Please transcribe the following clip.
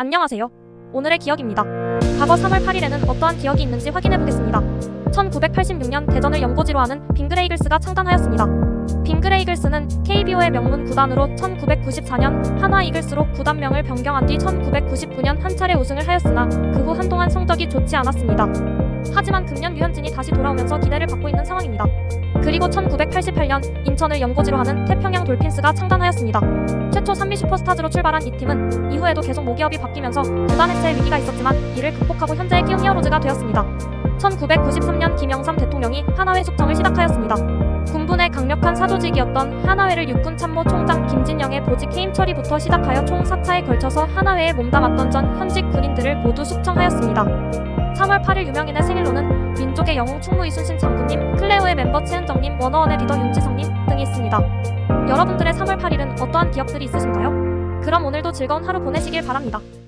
안녕하세요. 오늘의 기억입니다. 과거 3월 8일에는 어떠한 기억이 있는지 확인해 보겠습니다. 1986년 대전을 연고지로 하는 빙그레 이글스가 창단하였습니다. 빙그레 이글스는 KBO의 명문 구단으로 1994년 하나 이글스로 구단명을 변경한 뒤 1999년 한 차례 우승을 하였으나 그 후 한동안 성적이 좋지 않았습니다. 하지만 금년 류현진이 다시 돌아오면서 기대를 받고 있는 상황입니다. 그리고 1988년 인천을 연고지로 하는 태평양 돌핀스가 창단하였습니다. 최초 산미 슈퍼스타즈로 출발한 이 팀은 이후에도 계속 모기업이 바뀌면서 구단 해체의 위기가 있었지만 이를 극복하고 현재의 키움 히어로즈가 되었습니다. 1993년 김영삼 대통령이 하나회 숙청을 시작하였습니다. 군부의 강력한 사조직이었던 하나회를 육군 참모 총장 김진영의 보직 해임 처리부터 시작하여 총 4차에 걸쳐서 하나회에 몸담았던 전 현직 군인들을 모두 숙청하였습니다. 3월 8일 유명인의 생일로는 민족의 영웅 충무 이순신 장군님, 클레오의 멤버 최은정님, 워너원의 리더 윤지성님 등이 있습니다. 여러분들의 3월 8일은 어떠한 기억들이 있으신가요? 그럼 오늘도 즐거운 하루 보내시길 바랍니다.